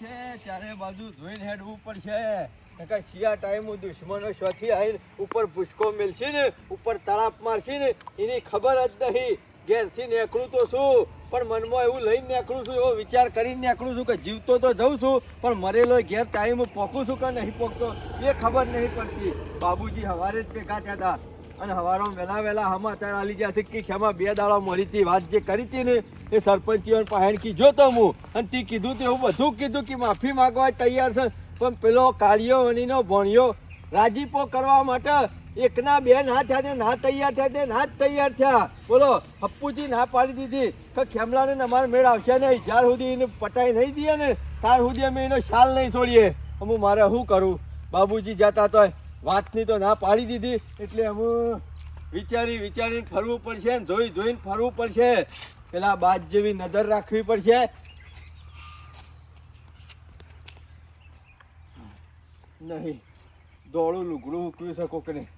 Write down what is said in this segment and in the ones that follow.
પડશે ચારે બાજુ ધોઈને હેડવું પડશે. નકર શિયા ટાઈમ દુશ્મનો શોથી આવીને ઉપર ભૂસકો મેલશે ને, ઉપર તળાપ મારશે ને, એની ખબર જ નહીં. ઘેરથી નીકળું તો શું? પણ મનમાં એવું લઈને નીકળું છું, એવો વિચાર કરીને નીકળું છું કે જીવતો તો જઉં છું, પણ મરેલો ઘેર ટાઈમ પોકું છું કે નહીં પોકતો એ ખબર નહીં પડતી. બાબુજી હવારે જ ભેગા થયા હતા. અને હવારો વહેલા વહેલા સમાચાર આલી ગયા છે કે ખેમાં બે દાડા મળી હતી. વાત જે કરી હતી ને, એ સરપંચીઓ પાસે કી તો હું અને તે કીધું તે એવું બધું કીધું કે માફી માગવા તૈયાર છે. પણ પેલો કાળિયો વનીનો ભણ્યો. રાજીપો કરવા માટે એકના બે ના થયા તે ના તૈયાર થયા તે ના જ તૈયાર થયા. બોલો, હપ્પુજી ના પાડી દીધી કે ખેમલાને અમારે મેળ આવશે નહીં. જ્યાર સુધી એને પટાઈ નહીં દઈએ ને ત્યાર સુધી અમે એનો શાલ નહીં છોડીએ. હું મારે શું કરું? બાબુજી જતા તો વાતની તો ના પાડી દીધી. એટલે અમે વિચારી વિચારીને ફરવું પડશે ને જોઈ જોઈને ફરવું પડશે. પેલા બાદ જેવી નજર રાખવી પડશે. નહીં. દોડું, લુગડું ઉકવી શકો કે નહીં?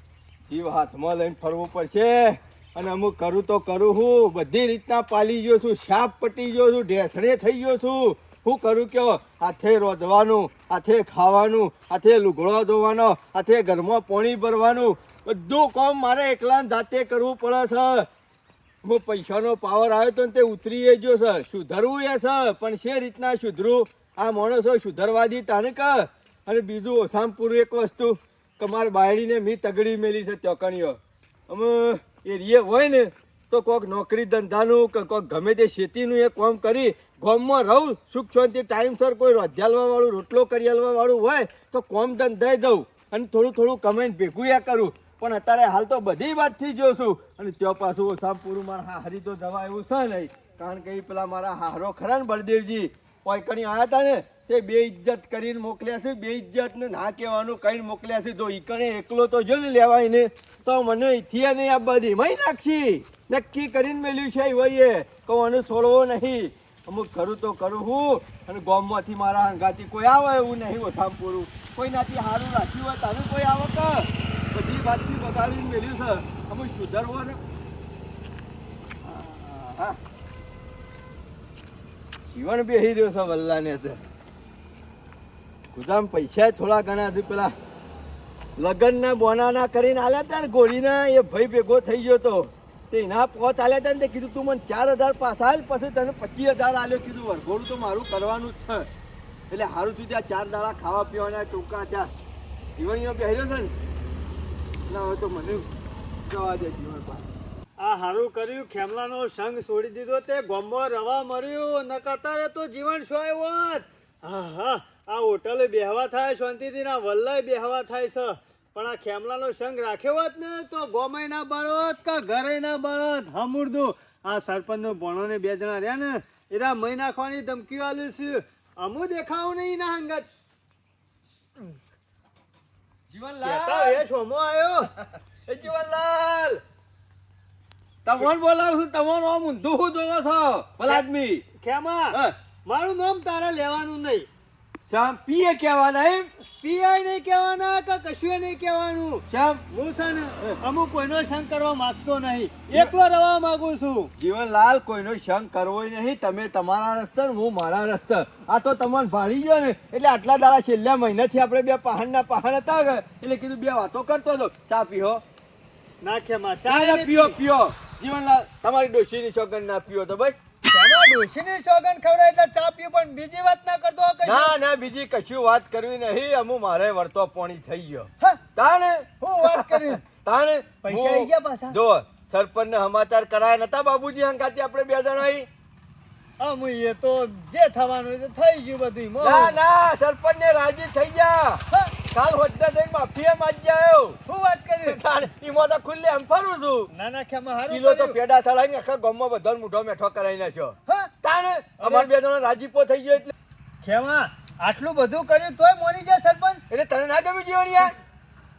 જીવ હાથમાં લઈને ફરવું પડશે. અને અમુક કરું તો કરું હું. બધી રીતના પાલી ગયો છું શાપ પટી ગયો છું, ઢેસણે થઈ ગયો છું. શું કરું કયો હાથે રોધવાનું હાથે ખાવાનું, હાથે લુગડો ધોવાનો, હાથે ઘરમાં પાણી ભરવાનું. બધું કામ મારે એકલા જાતે કરવું પડે છે હું પૈસાનો પાવર આવ્યો તો તે ઉતરી ગયો છે સુધરવું એ છે પણ છે રીતના સુધરું? આ માણસો સુધરવાદી તાને કે અને બીજું ઓસામપુર એક વસ્તુ, કે મારી બાયડીને મી તગડી મેલી છે ચોકણીઓ. અમે એરિયે હોય ને, તો કોઈક નોકરી ધંધાનું કે કોઈક ગમે તે ખેતીનું એ કામ કરી ગામમાં રહું, સુખ શાંતિ ટાઈમસર કોઈ રોધ્યાલવા વાળું રોટલો કરી આલવા વાળું હોય, તો કોમ ધંધાઈ દઉં. અને થોડું થોડું કમેન્ટ ભેગું કરું. પણ અત્યારે હાલ તો બધી વાતથી છું. અને ત્યાં પાછું ઓછામાં પૂરું મારા હારી તો દવા એવું છે નહીં. કારણ કે એ પેલા મારા હારો ખરા ને બળદેવજી. પોઈકણી આવ્યા હતા ને, તે બે ઇજ્જત કરીને મોકલ્યા છે, બે ઇજ્જત ને કહેવાનું કઈ મોકલ્યા છે. જો ઈકણે એકલો તો જો ને લેવાય ને, તો મને ઇથિયા નહીં આ બધી. મય નાખશી. નક્કી કરીને મેલ્યું છે વઈએ કહું આને છોડવો નહીં. અમુક કરું તો કરું હું, અને ગોમમાંથી મારા હંગાથી કોઈ આવે એવું નહીં ઓછામાં પૂરું. કોઈ નાથી સારું રાખ્યું હોય તારું કોઈ આવે કે? બધી વાતથી બગાડીને મેળ્યું છે. અમુક સુધરવો ને. જીવન બેહી રહ્યો છે વલ્લાને તે. ગુદામ પૈસા થોડા ઘણા હતી પેલા લગ્નના બોનાના કરીને આલ્યા હતા ને ગોળીના, એ ભાઈ ભેગો થઈ ગયો તો. તે એના પોચ આલ્યા હતા ને કીધું, તું મને ચાર હજાર પાછા પછી તને પચીસ હજાર આલ્યો. કીધું, વરઘોડું તો મારું કરવાનું જ છે. એટલે સારું થયું ત્યાં ચાર દાડા ખાવા પીવાના, ટૂંકા ત્યાં જીવણીઓ પહેર્યો છે ને? ના, હવે તો મને જવા દે જીવન પાસે આ હારું કર્યું, ખેમલાનો સંગ છોડી દીધો તે, ગોમ્બો રવા મર્યું ન કતારે તો જીવન સોય હોત? હા હા આ હોટલે બેહવા થાય, શાંતિથી ના વલ્લાય બેહવા થાય છે. પણ આ ખેમલાનો સંગ રાખ્યો હોત ને તો ગોમાય ના બળોત કે ઘરે ના બળોત હમુરદું. આ સરપંચનો ભણો ને બે જણા રહ્યા ને એરા મહી નાખવાની ધમકી વાલી છે. અમુ દેખાવ નહીં ના અંગત જીવનલાલ. એ સોમો આવ્યો એ જીવનલાલ. તમોન બોલાવું છું આમ ઊંધું હું જોવો છો ભલા આદમી ખેમા. મારું નામ તારે લેવાનું નહીં. શ્યામ પીએ કહેવાના એમ. પીઆઈ નહીં કહેવાના કે કશું નહીં કહેવાનું. ચમ હું છે ને અમુક કોઈનો સંગ કરવા માંગતો નહીં. એકલો રહેવા માંગુ છું. જીવનલાલ કોઈનો સંગ કરવો નહીં. તમે તમારા રસ્તે હું મારા રસ્તે. આ તો તમને ભાળી ગયો ને. એટલે આટલા દાડા છેલ્લા મહિનાથી આપણે બે પહાડના પહાડ હતા એટલે કીધું બે વાતો કરતો હતો. ચા પીહો. નાખે ખેમા ચા ચા પીઓ પીઓ. જીવનલાલ તમારી ડોશીની છોકરી ના પીઓ તો ભાઈ ડોશીની સોગન ખવડાય એટલે ચા પીવું પણ બીજી વાત ના કરતો. ના ના બીજી કશું વાત કરવી નહીં. અમુ મારે વર્તો પોણી થઈ ગયો. તાણે? હું વાત કરી. તાણે? પૈસા આવી ગયા પાછા? જો સરપંચ ને સમાચાર કરાયા નતા બાબુજી હંગાથી આપણે બે જણા આવી અમુ એ તો જે થવાનું થઈ ગયું બધું ના ના સરપંચ ને રાજી થઈ ગયા. કાલ હોદ્દા થઈને માફી માજી જાયો શું વાત કરી? તારે ઈ તો ખુલ્લે એમ ફરું છું. ના ના ખેમા હારું કિલો તો પેડા ચડાવીને આખા ગામમાં બધાનો મૂઢો મેઠો કરાવી નાખ્યો. હા, તાણે અમાર બે જણા રાજીપો થઈ ગયો એટલે. ખેમાં આટલું બધું કર્યું તોય મોની જાય સરપંચ? એટલે તને ના ગમી જીવન યાર?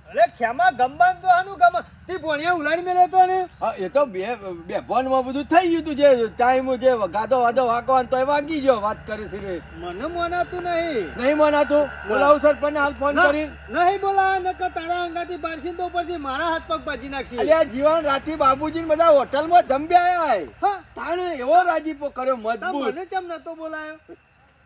અરે ખેમા ગમબાન તો આનું ગમ તે ભણિયા ઉલાડી મેલે તો ને. હા એ તો બે બે ભણમાં બધું થઈ ગયું તું જે ટાઈમ જે ગાદો વાદો વાગવાનો તો એ વાગી ગયો વાત કરી છે રે. મને મનાતું નહીં. નહીં મનાતું? બોલાવું સરપંચ હાલ ફોન કરી નહીં બોલા નકર તારા અંગાથી બારસી તો ઉપરથી મારા હાથ પગ બાજી નાખશે. અલ્યા જીવન રાતી બાબુજી ને બધા હોટલમાં જમ્યા આય હા. તાણે એવો રાજીપો કર્યો મજબૂત. મને કેમ નતો બોલાયો?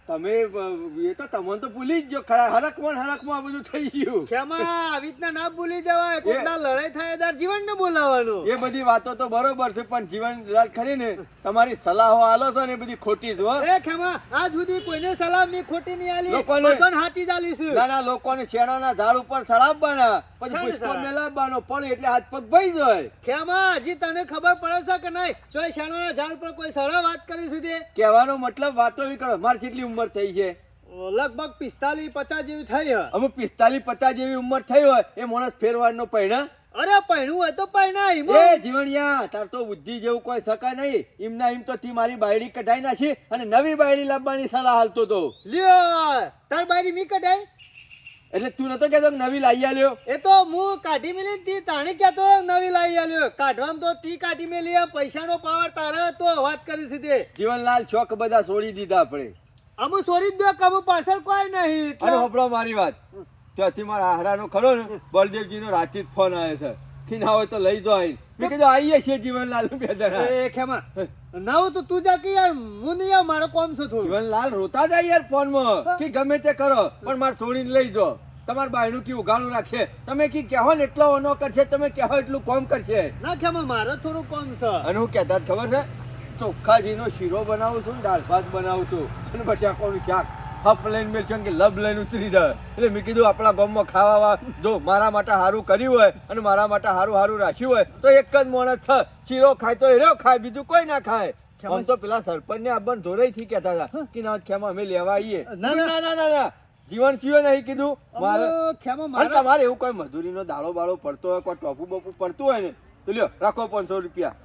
તમે એ તો તમને તો ભૂલી જ ગયો. ખરા હરકમાં ને હરકમાં આ બધું થઈ ગયું. ખેમા આવી રીતના ના ભૂલી જવાય. કોઈના લડાઈ થાય જીવન ને બોલાવવાનું. એ બધી વાતો તો બરોબર છે પણ જીવનલાલ ખરી ને તમારી સલાહો આલો છો ને એ બધી ખોટી જ હો. એ આજ સુધી કોઈને સલાહની ખોટી નહીં આલી. લોકોને- હાચી જ આલી છે. નાના લોકોને શેણાના ઝાડ ઉપર સળાવવાના પછી પુષ્પો? મેલાવવાનો પણ એટલે હાથ પગ ભાઈ જાય. ખેમા હજી તને ખબર પડે છે કે નહીં? ચોય શેણાના ઝાડ પર કોઈ સળા વાત કરી સુધી કહેવાનો મતલબ વાતો એવી કરો મારી કેટલી ઉંમર થઈ છે. લગભગ પિસ્તાલીસ પચાસ જેવી થઈ હોય. અમુક પિસ્તાલીસ પચાસ જેવી ઉંમર થઈ હોય એ માણસ ફેરવાનો પૈણા અરે પૈણું હોય તો પૈણાય. એ જીવણિયા તાર તો બુદ્ધિ જેવું કોઈ શકાય નહીં. એમના એમ તો થી મારી બાયડી કઢાઈ નાખી અને નવી બાયડી લાવવાની સલાહ હાલતો તો લ્યો તાર બાયડી મી કઢાઈ? એટલે તું નતો કેતો નવી લાવી આલ્યો? એ તો હું કાઢી મેલી તી તાણે કેતો નવી લાવી આલ્યો. કાઢવામાં તો તી કાઢી મેલી પૈસાનો પાવર તારા તો વાત કરી સીધે. જીવનલાલ શોખ બધા છોડી દીધા આપણે. અમુ સોરી દો કમુ પાછળ કોઈ નહીં અરે હોપડો મારી વાત. ત્યાંથી મારા હારાનો ખરો ને બળદેવજીનો રાતથી જ ફોન આવ્યો છે. કે ના હોય તો લઈ દો આઈ મેં કીધું આઈએ છીએ જીવનલાલ બે જણા એ ખેમા ના હોય તો તું જા કે યાર હું નહીં આવ મારો કોમ છે થોડું. જીવનલાલ રોતા જાય યાર ફોનમાં. કે ગમે તે કરો પણ મારે સોડીને લઈ જો. તમાર બાયણું કી ઉઘાડું રાખે. તમે કી કહેવો ને એટલો ઓનો કરશે તમે કહેવો એટલું કોમ કરશે. ના ખેમા મારો થોડું કોમ છે. અને હું કહેતા ખબર છે ચોખ્ખાજીનો શીરો બનાવું છું દાળ ભાત બનાવું છું. અને બટાકોનું શાક. હપ લઈને મેં કે લબ લઈને ઉતરી જાય. એટલે મેં કીધું આપણા ગામમાં ખાવા જો મારા માટે સારું કર્યું હોય અને મારા માટે સારું સારું રાખ્યું હોય તો એક જ માણસ છે શીરો ખાય તો એરો ખાય બીજું કોઈ ના ખાય. આમ તો પેલા સરપંચ ને આપણને ધોરાઈ થી કહેતા હતા કે ના ખેમા અમે લેવા આવીએ. ના, ના. ના ના જીવન કયો નહીં કીધું. મારે ખેમા મારે તમારે એવું કોઈ મજૂરીનો દાળો બાળો પડતો હોય કોઈ ટોપુ બોપુ પડતું હોય ને તો લ્યો રાખો પાંચસો રૂપિયા.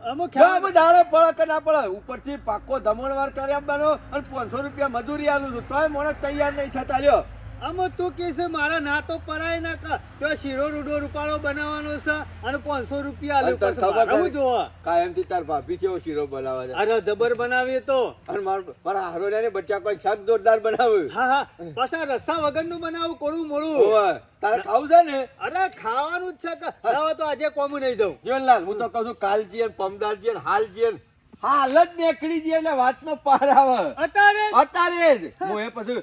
દાડો પડે કે ના પડે ઉપરથી પાકો ધમણવાર કરી આપવાનો અને પાંચસો રૂપિયા મજૂરી આલું છું. તોય મને તૈયાર નહીં થતા, લ્યો. અમુ તું કે છે મારા ના તો પરાય ના કા. તો શીરો રૂડો રૂપાળો બનાવવાનો છે અને પાંચસો રૂપિયા આલે પર ખબર હું? જોવા? કાયમથી તાર ભાભી કેવો શીરો બનાવે છે? અરે જબર બનાવીએ તો. અને માર- મારા હારોને બચ્ચા કોઈ શાક જોરદાર બનાવ્યું. હા હા. પાછા રસ્સા વગરનું બનાવું કોરું મોડું ઓય તારે ખાવું છે ને? અરે ખાવાનું જ છે કે. લાવો તો આજે કોમું નહીં દઉં જીવનલાલ હું તો કહું છું કાલજી અને પમદારજી અને હાલજી ને હાલ જ નીકળી જઈએ એટલે વાતનો પાર આવે. અત્યારે અત્યારે જ. હું. એ પછી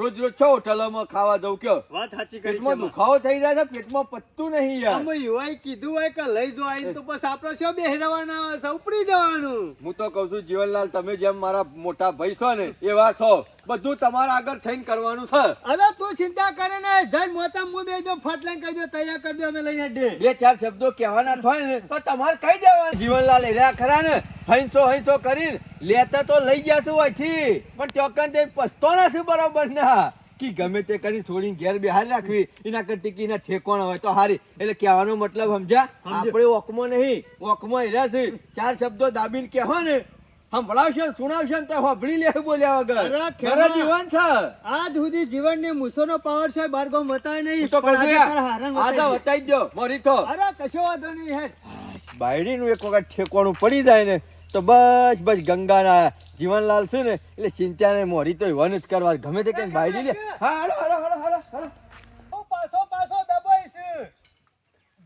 રોજ રોજ છો હોટલોમાં ખાવા જઉં કયો. વાત સાચી કરી પેટમાં દુખાવો થઈ જાય છે પેટમાં પત્તું નહીં યાર. અમે યુવાઈ કીધું હોય કે લઈ જો આઈને તો બસ આપણે શું બેહરવાના આવે છે ઉપડી જવાનું. હું તો કઉ છું જીવનલાલ તમે જેમ મારા મોટા ભાઈ છો ને એવા છો. બધું તમારા આગળ થઈને કરવાનું છે. અરે તું ચિંતા કરે ને જઈને મોચા બે જો ફટ લઈને કહી દો તૈયાર કરી દો અમે લઈને દે બે ચાર શબ્દો કહેવાના થાય ને તો તમારે કહી દેવાનું. જીવનલાલ એર્યા ખરા ને હૈસો હૈસો કરી લેતા તો લઈ ગયા છું અહીંથી પણ ચોક્કસ તે પસ્તો નથી બરોબર ના. કે ગમે તે કરી થોડી ઘેર બહાર રાખવી એના કરતી કી ના ઠેકોણ હોય તો હારી. એટલે કહેવાનો મતલબ સમજ્યા? આપણે ઓકમાં નહીં ઓકમાં એર્યા છે ચાર શબ્દો દાબીને કહેવા ને સંભળાવશે ને સુણાવશે ને તો હોભળી લે બોલ્યા વગર. ઘરે જીવન છે. આજ સુધી જીવનને મૂસોનો પાવર છે બાર ગામ વતાય નહીં. તો આજે વતાઈ દો મરી તો. અરે કશો વાંધો નહીં હેડ. બાયડીનું એક વખત ઠેકવાનું પડી જાય ને તો બસ બસ ગંગાના જીવનલાલ છે ને એટલે ચિંતા ને મોરી તો વન જ કરવા. ગમે તે કઈ બાયડી લે. હા હાલો હાલો હાલો હાલો પાછો પાછો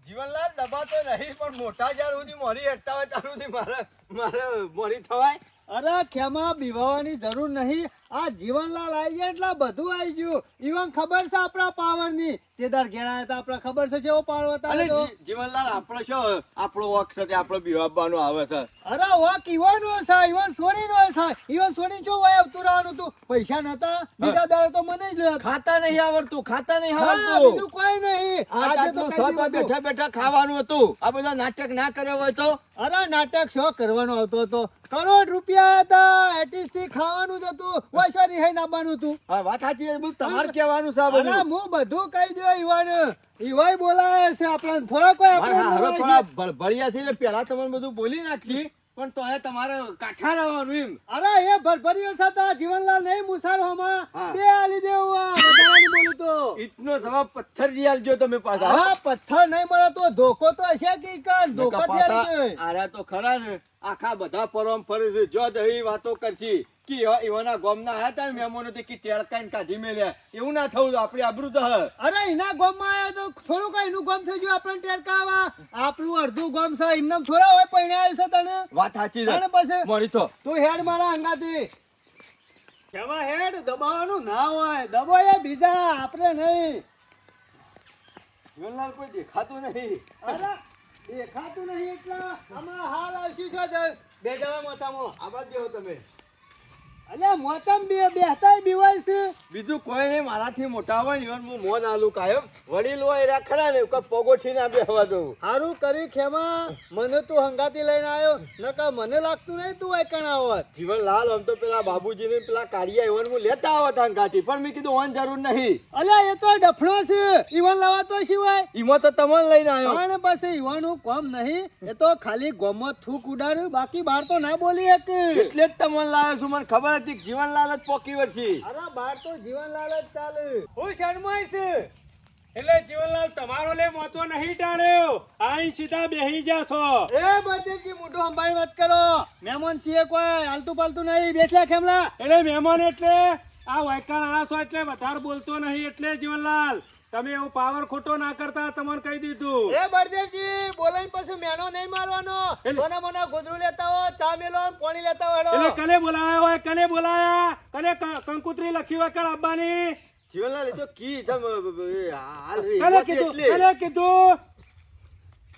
જીવનલાલ દબાતો નહીં, પણ મોટા જ્યાં સુધી મોરી હેઠતા હોય ત્યાં સુધી મારે મારે મોરી થવાય. અરે, ખેમા, બીવાવાની જરૂર નહીં. આ જીવનલાલ આવી જાય એટલે બધું આવી ગયું. ઈવન ખબર છે આપણા પાવરની ઘેર આવ્યા હતા આપણા ખબર છે કેવો પાવર હતા? જીવનલાલ આપણો શું? આપણો વોક છે તે આપણો બિવાબવાનો આવે છે. અરે વોક ઈવન છે ઈવન સોની નો છે. ઈવન સોની જો વાય આવતું રહેવાનું તું પૈસા નતા બીજા દાડે તો મને જ ખાતા નહીં આવડતું ખાતા નહીં આવડતું. બીજું કોઈ નહીં. આજે તો. બેઠા બેઠા ખાવાનું હતું. આ બધા નાટક ના કર્યો હોય તો? અરે નાટક શો કરવાનો આવતો હતો. કરોડ રૂપિયા હતા. એટીસથી ખાવાનું જ હતું. વૈસા રિહાઈ નાખવાનું હતું હા વાત સાચી બોલ તમારે કહેવાનું છે અરે હું બધું કહી દઉં ઈવાન. ઈવાય બોલાવે છે આપણે થોડા કોઈ આપણે થોડા ભળિયા છે એટલે પહેલા તમને બધું બોલી નાખી પણ તો એ તમારે કાઠા રહેવાનું એમ. અરે એ ભરભરીઓ સાથે જીવનલાલ નહીં મુસાલહોમાં હા. બે આલી દેવું આ વધારાની બોલું તો. ઈટનો જવાબ પથ્થર જી આલજો તમે પાછા. હા પથ્થર નહીં મળે તો ધોકો તો હશે કે કર ધોકો થી આલજો અરે તો ખરા ને. આખા બધા પરમ ફરે છે જો દહી વાતો કરશી. કે એવા એવાના ગોમના આયા તા ને મહેમાનો તે કે ટેળકાઈને કાઢી મેલ્યા. એવું ના થવું આપણી આબરૂ તો. અરે એના ગામમાં આયા તો થોડું કઈ એનું ગોમ થઈ ગયું આપણને ટેરકાવા આપણું અડધું ગોમ છે એમને થોડા હોય પૈણા છે તને. વાત સાચી છે. પછી મોરી તો. તું હેડ મારા અંગાથી. કેવા હેડ? દબાવવાનું ના હોય. દબાય બીજા આપણે નહીં. જીવનલાલ કોઈ દેખાતું નહીં. અરે દેખાતું નહીં એટલા હમણાં હાલ આવશી છે બે જવા માથામાં. આબાદ દેવો તમે. અલ્યા મોતમ બે બેહતાય બીવાય છે. બીજું કોઈ નહીં મારાથી મોટા હોય ને ઈવન હું મોન આલુ કાયમ વડીલ હોય એરા ખરા ને કે પગોઠી ના બેહવા દઉં. સારું કરી ખેમા મને તું હંગાતી લઈને આવ્યો નકા મને લાગતું નહીં તું વાયકણ આવત જીવનલાલ આમ તો પેલા બાબુજીને પેલા કાઢિયા ઈવન હું લેતા આવત હંગાતી પણ મેં કીધું ઓન જરૂર નહીં. અલ્યા એ તો ડફણો છે. ઈવન લાવાતો સિવાય. ઈમાં તો તમને લઈને આવ્યો પણ પાસે હું કોમ નહીં એ તો ખાલી ગોમત થૂક ઉડાડ બાકી બાર તો ના બોલી એક એટલે જ તમને લાવ્યો છું મને ખબર કે જીવનલાલ જ પોકી વળશી. અરે બાર તો જીવનલાલ જ ચાલે. હું શરમાય છે. એટલે જીવનલાલ તમારો લે મોતો નહીં ટાળ્યો. આઈ સીધા બેહી જાશો. એ બર્થડે મોટો અંબાણી વાત કરો. મહેમાન સીએ કોઈ હાલતું પાલતું નહીં. બેઠલા ખેમલા. એટલે મહેમાન એટલે આ વાયકાણ આસો એટલે વધારે બોલતો નહીં એટલે જીવનલાલ. તમે એવો પાવર ખોટો ના કરતા તમને કહી દીધું. એ બળદેવજી બોલાઈ પછી મેનો નહીં મારવાનો. મને મને ગોદરું લેતા હો ચા મેલો પાણી લેતા હો એટલે કને બોલાયા હોય કને બોલાયા? કને કંકુત્રી લખી વકર આપવાની જીવનલાલ એ તો કી તમ હાલ કને કીધું? કને કીધું?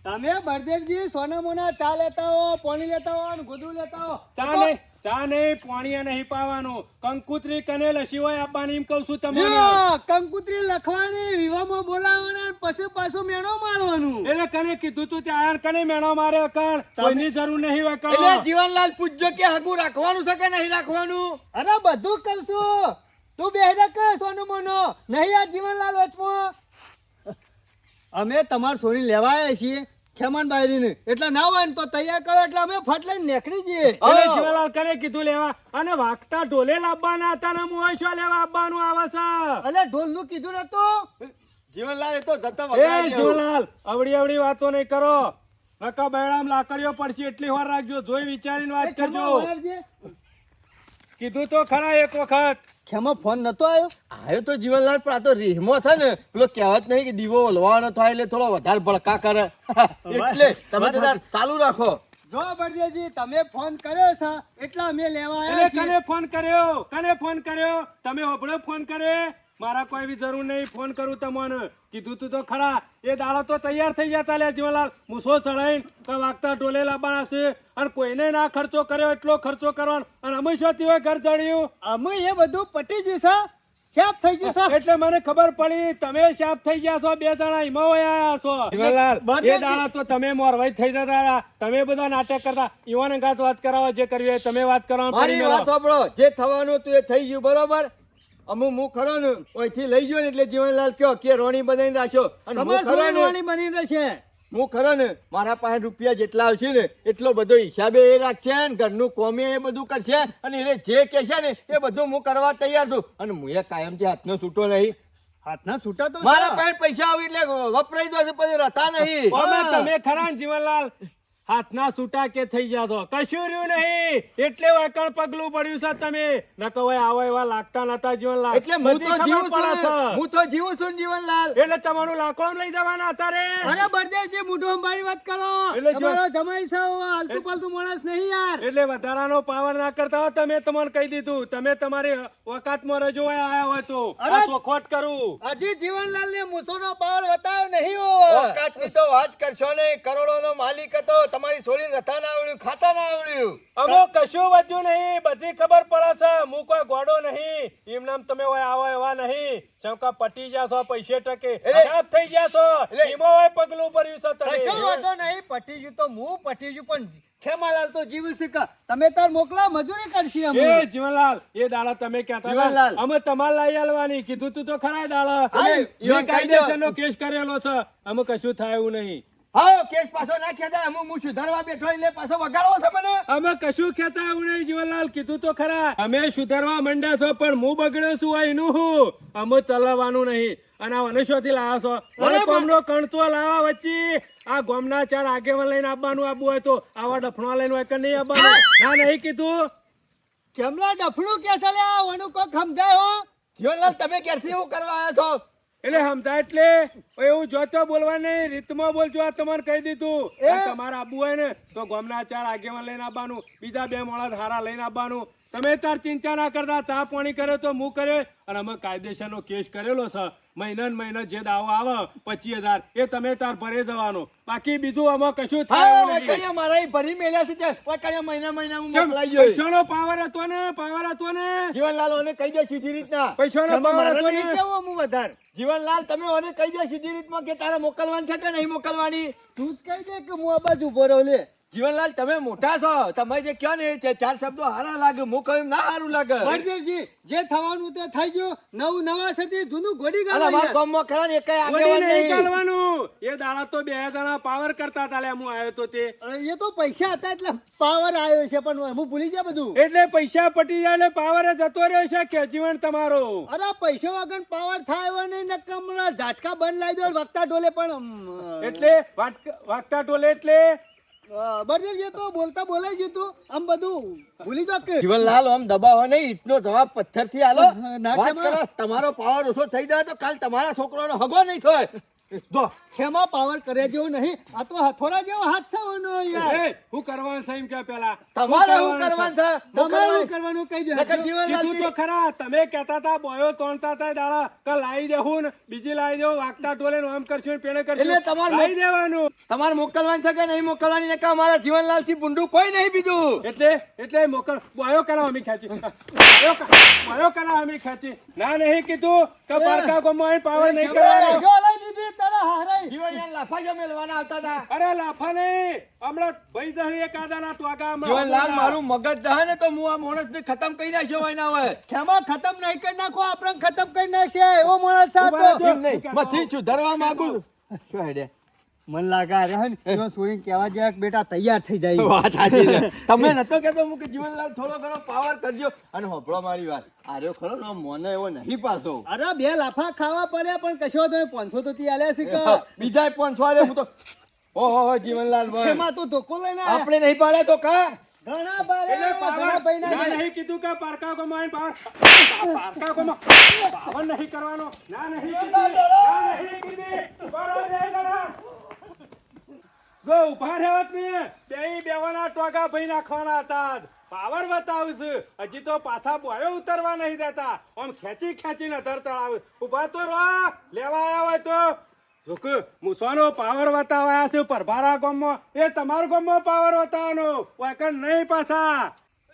તમે બળદેવજી સોના મોના ચા લેતા હો પાણી લેતા હો અને ગોદરું લેતા હો. ચા નહીં ચા નહીં પાણી નહીં પાવાનું કંકુત્રી કને લસી આપવાની એમ કહું છું તમને. કંકુત્રી લખવાની વિવાહમાં બોલાવવાના પછી પાછું મેણો મારવાનું. એટલે કને કીધું તું ત્યાં કને મેણો મારે કણ કોઈની જરૂર નહીં હોય એટલે જીવનલાલ પૂછજો કે હગું રાખવાનું છે કે નહીં રાખવાનું? અરે બધું કરશું તું બેહડા કે સોનું મોનો. નહીં આ જીવનલાલ વચમાં. અમે તમાર સોની લેવા આવ્યા છીએ. ખેમાન બાયરીને એટલે ના હોય ને તો તૈયાર કરો એટલે અમે ફટ લઈને નીકળી જઈએ. એટલે જીવાલાલ કરે કીધું લેવા. અને વાગતા ઢોલે લાવવાના હતા ને હું અહીં લેવા આવવાનું આવે છે. અલે ઢોલનું કીધું નતું? જીવનલાલ એ તો જતા એ વગડાઈ ગયો. જીવલાલ અવડી અવડી વાતો નહીં કરો. નકા બૈરામ લાકડીઓ પડશે એટલી વાર રાખજો. જોઈ વિચારીને એ વાત કરજો. કીધું તો ખરા એક વખત. ખેમા ફોન નતો આવ્યો આવ્યો તો જીવનલાલ પણ આ તો રીહમો છે ને. પેલો કહેવત નહીં કે દીવો ઓલવાનો થાય એટલે થોડો વધારે ભડકા કરે. એટલે તમે તો ચાલુ રાખો. જો બળદેવજી તમે ફોન કર્યો છે એટલા અમે લેવા આવ્યા છીએ. કને ફોન કર્યો? કને ફોન કર્યો? તમે હોબળો ફોન કરે? મારા કોઈ બી જરૂર નહીં. ફોન કરું તમને. કીધું તું તો ખરા. એ દાડો તો તૈયાર થઈ ગયા તાલે જીવલાલ મૂસો ચડાઈને તો વાગતા ટોલે લાવવાના છે. અને કોઈને ના ખર્ચો કર્યો એટલો ખર્ચો કરવાનો. અને અમે શું થયું ઘર ચડ્યું અમે એ બધું પટી જશે શાપ થઈ જશે એટલે મને ખબર પડી તમે શાપ થઈ ગયા છો બે જણા ઈમો આયા છો. જીવનલાલ એ દાડા તો તમે મોરવાઈ થઈ જતા તમે બધા નાટક કરતા. ઈવાને ગાત વાત કરાવો જે કરવી તમે વાત કરો મારી વાત સાંભળો. જે થવાનું હતું એ થઈ ગયું બરોબર? અમુક હું ખરો ને અહીંથી લઈ ગયો ને એટલે જીવનલાલ કયો કે રોણી બનાવીને રાખ્યો. અને હું ખરો ને વાળી બની રહેશે? હું ખરો ને મારા પાસે રૂપિયા જેટલા આવશે ને એટલો બધો હિસાબે એ રાખશે ને ઘરનું કોમે એ બધું કરશે અને એને જે કહેશે ને એ બધું હું કરવા તૈયાર છું. અને હું એ કાયમથી હાથનો છૂટો નહીં. હાથના છૂટા તો મારા પાસે પૈસા આવે એટલે વપરાઈ દો પછી રહેતા નહીં. તમે ખરા જીવનલાલ? હાથના છૂટા કે થઈ ગયા છો. કશું રહ્યું નહીં. એટલે વળકણ પગલું પડ્યું છે તમે. નકો હોય આવા એવા લાગતા નતા જીવનલાલ. એટલે હું તો જીવું છું. હું તો જીવું છું ને જીવનલાલ. એટલે તમારું લાકડો લઈ જવાના હતા રે અરે બરદેવજી મોઢું અંબાણી વાત કરો. એટલે તમારો જમાઈ છે ઓ હાલતું પાલતું માણસ નહીં યાર. એટલે વધારાનો પાવર ના કરતા હો તમે તમને કહી દીધું. તમે તમારી વકાતમાં રજો આયા હોય તો. અરે! આ ચોખવટ કરું. હજી જીવનલાલ ને મૂસોનો પાવર બતાવ્યો નહીં હો ઓકાતની તો વાત કરશો નહીં. કરોડોનો માલિક હતો. તમારી છોડી નથા ના આવડ્યું ખાતા ના આવડ્યું? અમુક કશું વધ્યું નહીં. બધી ખબર પડે છે. હું કોઈ ગોડો નહીં. એમ નામ તમે હોય આવો એવા નહીં. ચમકા પટી જાશો પૈસે ટકે. ખરાબ થઈ જાશો એમાં હોય પગલું ભર્યું છે તમે. કશું વાંધો નહીં. પટી ગયું તો હું પટી ગયું પણ ખેમાલાલ તો જીવ છે તમે તાર મોકલા મજૂરી કરશી અમે. એ જીવનલાલ એ દાડા તમે ક્યાં જીવનલાલ. અમે તમાર લઈ આલવાની. કીધું તું તો ખરા દાડા. કાયદેસરનો કેસ કરેલો છે. અમે કશું થાય એવું નહીં. હા કેસ પાછો ના ખેતા હું હું સુધારવા બેઠો એટલે પાછો વગાડવો છે મને. અમે કશું ખેતા એવું નહીં જીવનલાલ. કીધું તો ખરા. અમે સુધારવા માંડ્યા છો પણ હું બગડ્યો છું હોય એનું હું. અમે ચલાવવાનું નહીં. અને આ વનસ્યોથી લાવ્યા છો. અને કોમનો કણતો લાવા વચ્ચે. આ ગોમના ચાર આગેવાન લઈને આવવાનું આબુ હોય તો આવા ડફણવા લઈને હોય કે નહીં આવવાનું? ના નહીં કીધું. કેમલા ડફણું કે ચાલ્યા ઓનું કોક સમજાય હો. જીવનલાલ તમે ક્યારથી એવું કરવા આવ્યા છો? એટલે સમજાય એટલે એવું જોતો બોલવા નહીં રીતમાં બોલજો આ તમારે કહી દીધું. તમારા આબુ હોય ને તો ગોમના ચાર આગેવાન લઈને આવવાનું બીજા બે મોડા હારા લઈને આવવાનું. તમે તાર ચિંતા ના કરતા ચા પાણી કર્યો તો હું કર્યો અને અમે કાયદેસરનો કેસ કરેલો છે. મહિના ને મહિના જે દાવો આવે પચીસ હજાર. એ તમે તાર ભરે જવાનો. બાકી બીજું આમાં કશું થાય મારા ભરી મેલ્યા છે તે મહિના મહિના હું મોકલાઈ ગયો પૈસાનો પાવર હતો ને પાવર હતો ને. જીવનલાલ ઓને કહી દે સીધી રીતના. પૈસાનો પાવર હતો ને. કેવો હું વધારે? જીવનલાલ તમે ઓને કહી દે સીધી રીતમાં કે તારે મોકલવાની છે કે નહીં મોકલવાની? તું જ કહી દે કે હું આ બાજુ ઊભો રહું લે. જીવનલાલ તમે મોટા છો. તમે જે કહો ને તે ચાર શબ્દો હારા લાગે. હું કહું ના હારું લાગે. વડદેવજી જે થવાનું તે થઈ ગયું. નવું નવા સતી જૂનું ગોડી ગાળો અમારા યાર. ગામમાં ખરા ને એકેય આગળ નહીં. ચાલવાનું એ દાડા તો બે દાડા પાવર કરતા તાલે હું આવ્યો તો તે. એ તો પૈસા હતા એટલે પાવર આવ્યો છે પણ હું ભૂલી ગયા બધું. એટલે પૈસા પટી જાય એટલે પાવર જતો રહ્યો છે કે જીવન તમારો? અરે પૈસા વગર પાવર થાય નહીં નક્કર ઝાટકા બંધ લાવી દો વાગતા ટોલે પણ એટલે વાગતા ટોલે એટલે બળદેવજી તો બોલતા બોલાઈ ગયું તું આમ બધું ભૂલી દો કે. જીવનલાલ આમ દબાવો નહીં ઈંટનો જવાબ પથ્થરથી આલો. તમારો પાવર ઓછો થઈ જાય તો કાલ તમારા છોકરાનો હગો નહીં થાય. જો ખેમા પાવર કરે જેવો નહીં આ તો હથોડા જેવો હાથ થવાનો યાર. એ, હું કરવાનું છે એમ કે પેલા. તમારે હું કરવાનું છે? તમારે મોકલવાનું. કરવાનું? કહી દે કીધું તો ખરા. તમે કહેતા હતા બોયો તોણતા હતા દાડા કે લાવી દેવું ને બીજી લાવી દેવું વાગતા ટોલે ને આમ કરશું ને પેલે કરશું. એટલે તમારે લઈ દેવાનું. તમારે મોકલવાની છે કે નહીં મોકલવાની? ને કે અમારા જીવનલાલથી બુંડું કોઈ નહીં બીજું. એટલે એટલે મોકલ. બોયો કરાવ અમે ખેંચી. બોયો કરાવ અમે ખેંચી. ના નહીં કીધું કે બારકા ગામમાં પાવર નહીં કરવાનો. તારા હારાઈ જીવનલાલ લાફા મેલવાના આવતા હતા અરે લાફા નહીં. હમણાં ભાઈ જરી એક આદાના ટોગા હમણાં જીવનલાલ મારું મગજ દહે ને તો હું આ માણસ ને ખતમ કરી નાખ્યો હોય ના હોય ખેમા ખતમ નહીં કરી નાખો આપણે ખતમ કરી નાખશે. એવો માણસ છે આ ઊભા તો રહેજો. એમ નહીં. મથી સુધારવા માંગુ. શું આઈડિયા? મન લાગે આ રહ્યો ને જીવન છોડીને કહેવા જાય બેટા તૈયાર થઈ જાય. વાત સાચી છે. તમે નતો કહેતો હું કે જીવનલાલ થોડો ઘણો પાવર કરજો. અને હોભળો મારી વાત. આ રહ્યો ખરો ને મોને એવો નહીં પાછો. અરે બે લાફા ખાવા પડ્યા પણ કશો તમે પાંચસો તો ત્યાં આલ્યા છે કે? બીજા પાંચસો આલે હું તો ઓહો હો જીવનલાલ ભાઈ એમાં તો ધોકો લઈને આપણે નહીં પાડે તો કા? ઘણા બારે ઘણા ભાઈના ના છે. નહીં કીધું કે પારકા પારકા ગામમાં પાવર નહીં કરવાનો. ના નહીં કીધી. ના નહીં કીધી. બરોબર નહીં કરો. જો ઊભા રહેવત ને. બેય બેવાના ટોકા ભાઈ નાખવાના હતા પાવર બતાવીશ. હજી તો પાછા બોયો ઉતરવા નહીં દેતા. આમ ખેંચી ખેંચીને ધર ચડાવે. ઊભા તો રો લેવા આવ્યા હોય તો. જોક મુસવાનો પાવર બતાવાયા છે પરભારા ગામમાં. એ તમારો ગામમાં પાવર બતાવવાનો. વાકણ નહીં પાછા.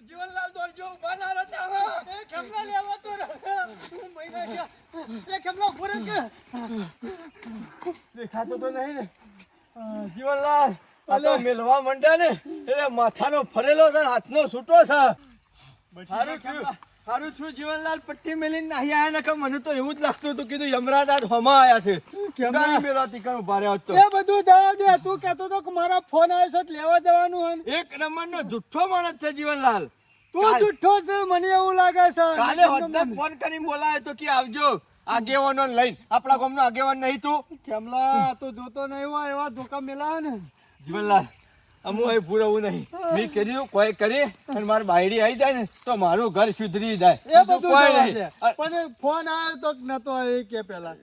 જીવનલાલ દોરજો ઊભા ના રહેતા હો. એ ખેમલા લેવા તો રહે. હું મહિના છે. એ ખેમલા ઊભો કે? દેખાતો તો નહીં ને. જીવનલાલ આ તો મેલવા મંડ્યા ને એટલે માથાનો ફરેલો છે હાથનો છૂટો છે. સારું થયું. સારું થયું જીવનલાલ પટ્ટી મેલીને નાહી આયા ને કે મને તો એવું જ લાગતું હતું કીધું યમરાજ આજ હોમાં આયા છે? ગાડી મેલાતી કણ ઊભા રહ્યા હોત એ બધું જવા દે તું કહેતો તો કે મારા ફોન આવ્યો છે લેવા જવાનું ને. એક નંબરનો જુઠ્ઠો માણસ છે જીવનલાલ. તું જુઠ્ઠો છે મને એવું લાગે છે. કાલે હોદ્દા ફોન કરીને બોલાવે તો કે આવજો. આગેવાનો લઈને. આપણા ગામનો આગેવાન નહીં તું. કેમલા તો જોતો નહીં હોય એવા ધોકા મેલા ને. જીવનલાલ અમુ એ પૂરવું નહીં. મેં કર્યું કોઈ કરી અને મારી બાયડી આવી જાય ને તો મારું ઘર સુધરી જાય. એ બધું કોઈ નહીં. પણ ફોન આવ્યો તો ન નતો આવ્યો કે પેલા.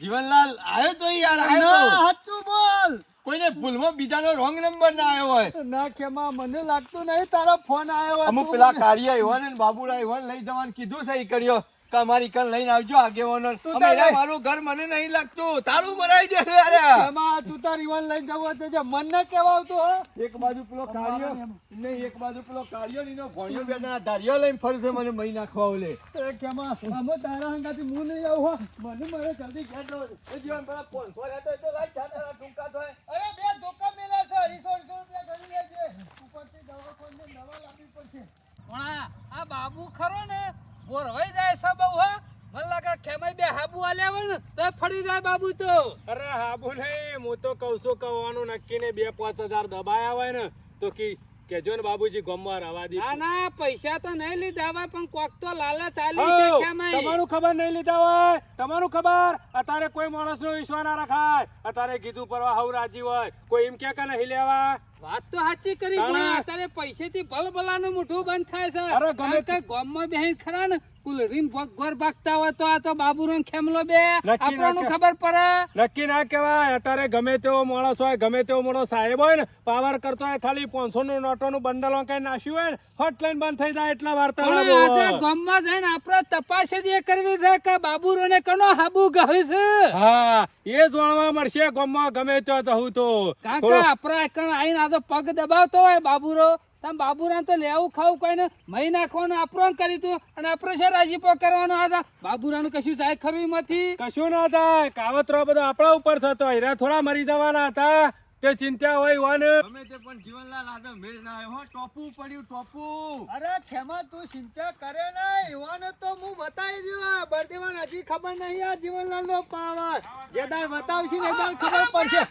જીવનલાલ આવ્યો તો યાર આવ્યો. સાચું બોલ. કોઈને ભૂલમાં બીજાનો રોંગ નંબર ના આવ્યો હોય. ના કેમાં મને લાગતું નહીં તારો ફોન આવ્યો હોય. અમુક પેલા કાર્ય આવ્યો ને બાબુડા આવ્યો લઈ જવાનું કીધું છે એ કર્યો. કે અમારી કણ લઈને આવજો આગેવાનો. તું તારે- મારું ઘર મને નહીં લાગતું. તારું મરાઈ દે અરે. એમાં તું તારી વાન લઈને જવો તે જે. મન ના કહેવા આવતું હો. એક બાજુ પેલો કાળિયો ને એક બાજુ પેલો કાળિયો નીનો ભણ્યો બે જણા ધાર્યો લઈને ફરે મને મહી નાખવા ઓલે. એ કેમાં અમે તારા હંગાથી હું નહીં આવું મને મારે જલ્દી ઘેર જવું એ જીવન પેલા ફોન ફોન હતો તો લાઈ જા ઢુંકા તો અરે બે ધોકા મેલા છે અઢીસો અઢીસો ઘણી લે છે. ઉપરથી દવા કોઈને દવા લાવવી પડશે. પણ આ બાબુ ખરો ને? બોરવાઈ જાય છે બહુ હા? મને લાગે ખેમાઈ બે હાબુ આલ્યા હોય ને તો ફરી જાય બાબુ તો. અરે હાબુ નહીં હું તો કહું છું કહેવાનું નક્કી ને બે પાંચ હજાર દબાયા હોય ને તો કી કેજો ને બાબુજી ગમવા રવા દી. ના ના પૈસા તો નહીં લીધા હોય પણ કોક તો લાલચ આલી છે ખેમાઈ. તમારું ખબર નહીં લીધા હોય તમારું ખબર? અત્યારે કોઈ માણસ નો વિશ્વાસ ના રખાય. અત્યારે કીધું પરવા હવ રાજી હોય. કોઈ એમ કે કે નહીં લેવા? વાત તો સાચી કરી. પણ અત્યારે પૈસેથી ભલભલાનું મોઢું બંધ થાય છે અરે ગમે કારણ કે ગામમાં બેહીને ખરા ને કુલ રીમ ભોગ ગોર ભાગતા હોય તો આ તો બાબુરો ખેમલો બે. આપણને ખબર પડે. નક્કી ના કહેવાય. અત્યારે ગમે તેવો માણસ હોય ગમે તેવો મોટો સાહેબ હોય ને પાવર કરતો હોય ખાલી પાંચસો નું નોટોનું બંડલ કઈ નાખ્યું હોય ને હોટલાઈન બંધ થઈ જાય એટલા વાર્તા આજે ગામમાં જઈને આપણે તપાસ જ એ કરવી છે કે બાબુરો ને કનો હાબુ ગહે છે. હા એ જાણવા મળશે ગામમાં ગમે ત્યાં જવું તો. કારણ કે આપડે આપણા આઈને આ તો પગ દબાવતો હોય બાબુરો. તમે બાબુરામ તો લેવું ખાવું કઈ ને મહી નાખવાનું આપણો કરી તું અને આપણે શું રાજીપો કરવાનો હતા બાબુરાનું કશું થાય ખરું એમાંથી? કશું ના થાય. કાવતરો બધો આપણા ઉપર થતો હીરા થોડા મરી જવાના હતા. તે ચિંતા હોય વન ગમે તે પણ જીવનલાલ આદમ મેળ ના આવ્યો હો ટોપું પડ્યું ટોપુ અરે ખેમા તું ચિંતા કરે ને યુવાનો તો હું બતાવી દઉં બળદેવાન હજી ખબર નહીં આ જીવનલાલ નો પાવર જે દાર બતાવશે ને દાર ખબર પડશે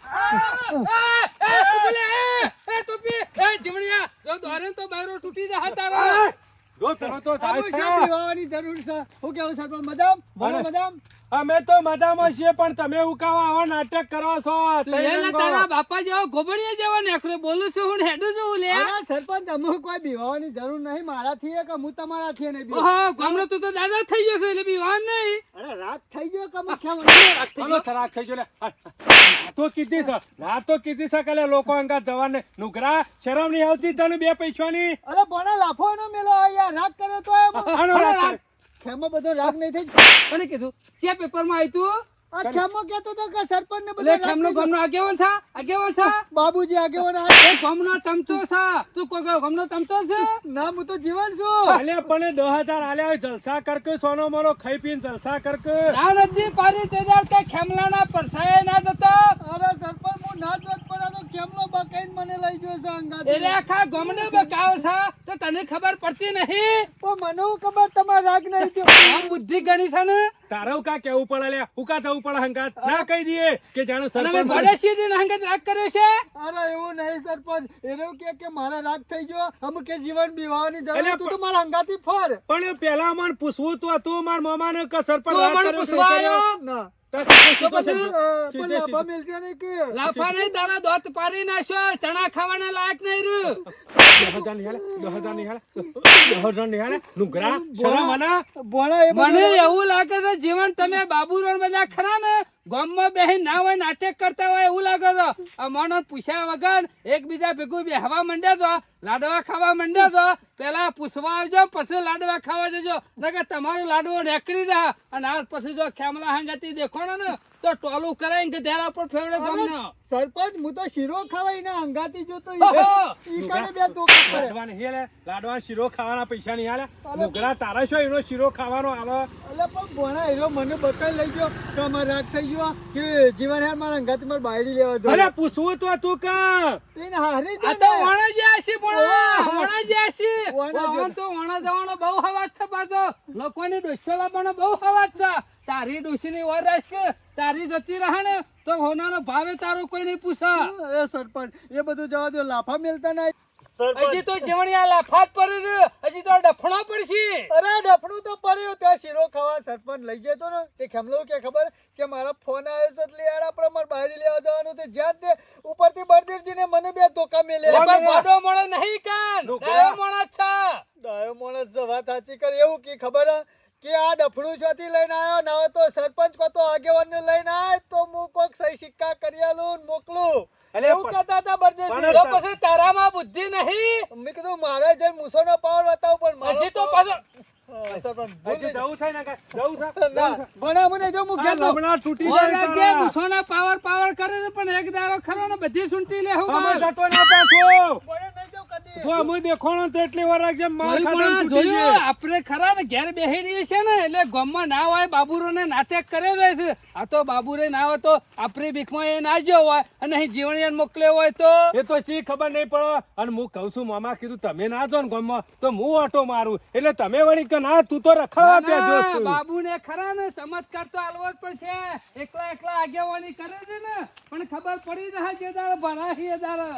એ, ટોપી એ, જીવણિયા, જો દોરે તો બાયરો તૂટી જાય તારો. જો તને તો થાય છે પીવાની જરૂર છે હું કેવું સરપંચ મજામ ભણો મજામ અમે તો મજામાં છીએ પણ તમે ઉકાવા આવા નાટક કરો છો એને તારા બાપા જેવો ગોબડિયા જેવો નેકળ્યો. બોલું છું હું હેડું છું લે. સરપંચ અમુક કોઈ બીવાની જરૂર નહીં મારાથી કે હું તમારાથી નહીં બીવા. ગામડો તું તો દાદા થઈ ગયો છે એટલે બીવાન નહીં. રાત થઈ ગયો કે અમુક ખેમા ચલો થરાક થઈ ગયો તો કીધી છે રાત તો કીધી છે કાલે લોકો અંગા જવાને. નુગરા શરમ નહીં આવતી તને બે પૈસાની? અરે બોના લાફો નો મેલો યાર. રાગ કર્યો તો એમ. ખેમો બધો રાત નહીં થઈ કોને કીધું? ક્યાં પેપરમાં આવ્યું તું? આ ખેમો કેતો તો કે સરપંચ ને બધા ગામનો ગામનો આગેવાન છે? આગેવાન છે? બાબુજી આગેવાન આ એ ગામનો છે. તું કોઈ કોઈ ગામનો છે? ના હું તો જીવન છું. આલ્યા પણ દસ આલ્યા જલસા કરકે સોનો મોનો ખાઈ પીને જલસા કરકે. રાણજી પારી તેદાર કે ખેમલાના પરસાએ ના જતો અરે સરપંચ હું ના જોત પણ તો ખેમલો બકાઈને મને લઈ ગયો છે ગામને બકાવ છે? તો તને ખબર પડતી નહીં? પણ મને ખબર તમારે રાગ નહીં આમ બુદ્ધિ ગણી છે ને? તારે કા કેવું પડે લે? ઉકા થવું પડે હંગાત? ના કહી દઈએ કે જાણે સરપંચ ગોડેશી જી હંગાત રાગ કર્યો છે. અરે એવું નહીં સરપંચ. એવું કે કે મારા રાગ થઈ ગયો અમુક કે જીવન બીવાની જરૂર તું તો મારા હંગાતી ફર. પણ પેલા મને પૂછવું તો હતું માર મામાને કે સરપંચ રાગ કર્યો છે ના. લાફા નહીં કે લાફા નહીં તારા દોત પાડી નાખ્યો ચણા ખાવાના લાયક નહીં બધું મને એવું લાગે છે જીવન તમે બાબુ રોડ બધા ખરા ને? ગામમાં બેહી ના હોય નાટક કરતા હોય એવું લાગે તો માણસ પૂછ્યા વગર એકબીજા ભેગું બેહવા માંડ્યા તો લાડવા ખાવા માંડ્યા તો પેલા પૂછવા આવજો, પછી લાડવા ખાવા જજો. નકર તમારું લાડવો રેકડી દે. અને આ પછી જો ખેમલા હાંગાતી દેખો ને. તો ટોલું કરાય કે ધેરા પર ફેવડે ગામનો. સરપંચ હું તો શીરો ખાવાય ને અંગાતી જોતો! ઈ. કરે બે તો લાડવાન હેલે લાડવાન શીરો ખાવાના પૈસા નહીં હાલે. મુગરા તારા છો એનો શીરો ખાવાનો આલો એટલે પણ ભણા એલો મને બતાઈ લઈ ગયો તો અમાર રાગ થઈ ગયો. કે જીવન યાર મારા અંગાથી મારે બાયડી લેવા દો અરે પૂછવું તો તું કે એને હારી આ દે તો ને. વણા છે ભણા. વણા છે વણા વણા તો વણા જવાનો બહુ હવાજ છે પાછો. લોકોની ડોસ્યો લાવવાનો બહુ હવાજ છે. તારી ડોશીની ઓર રાખ કે તારી જતી રહે ને તો હોનાનો ભાવે તારો કોઈ નહીં પૂછા. એ સરપંચ એ બધું જવા દો લાફા મેલતા ના હજી તો જેવણિયા લાફાત પડે છે હજી તો ડફણો પડશે અરે ડફણું તો પડ્યું ત્યાં શીરો ખાવા સરપંચ લઈ જતો ને તે ખેમલો કે ખબર કે મારા ફોન આવ્યો છે એટલે યાર આપણે મારે લેવા જવાનું તે જ્યાં જ તે ઉપરથી બળદેવજીને મને બે ધોકા મેલે ગોડો મળે નહીં કાન. ડાયો માણસ છે. ડાયો માણસ છે, વાત સાચી કરે. એવું કે ખબર હે? કે આ ડફણું ચોથી લઈને આવ્યો ના તો સરપંચ કો તો આગેવાનને લઈને આય તો હું કોક સહી સિક્કા કરી આલું ને મોકલું. એટલે હું પણ- કહેતા હતા બરજે તો પછી તારામાં બુદ્ધિ નહીં? મેં કીધું મારે જે મૂસો નો પાવર બતાવું પણ હજી તો તો- પાછો ને. ના, પાવર પાવર કરે છે પણ એક દારો ખરો ને બધી સુંટી લે હું અમે માર. જતો ના પાછો. દેખોણો તો એટલી વાર જોયું ને. આપણે ખરા ને ઘેર બેહી છે ને એટલે ગામમાં ના હોય બાબુરોને નાટક કરે જાય છે. આ તો બાબુરે ના હોય તો આપણી બીકમાં એ ના જ્યો હોય અને અહીં જીવણીયાને મોકલ્યો હોય તો? એ તો શી ખબર નહીં પડે. અને હું કહું છું મામા કીધું તમે ના જો ને ગામમાં તો હું ઓટો મારું. એટલે તમે વળી કે ના તું તો રખડવા બેઠો છું. બાબુને ખરા ને ચમત્કાર તો આલવો જ પડશે એકલા એકલા આગેવાની કરે છે ને પણ ખબર પડી રહે છે દાળ ભરાશી એ દાડે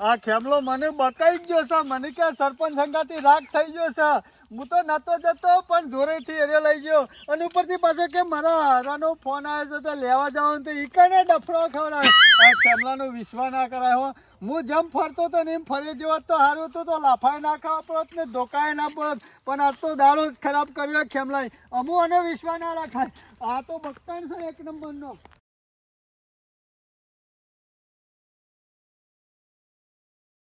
આ ખેમલો મને બતાવી ગયો છે. મને કે સરપંચ સંગાથી રાગ થઈ ગયો છે. હું તો નતો જતો, પણ જોરેથી એરે લઈ ગયો. અને ઉપરથી પાછો કે મારા હારાનો ફોન આવ્યો છે, તો લેવા જવાનું તો ઈકને ડફડો ખવડાવે. આ ખેમલાનો વિશ્વાસ ના કરાય હો. હું જેમ ફરતો તો ને એમ ફરી જેવો તો હારું હતું, તો લાફાય ના ખાવા પડત ને ધોકાય ના પડત. પણ આ તો દારૂ જ ખરાબ કર્યો ખેમલાય અમુ અને વિશ્વાસ ના રાખાય. આ તો બક્કણ છે એક નંબરનો.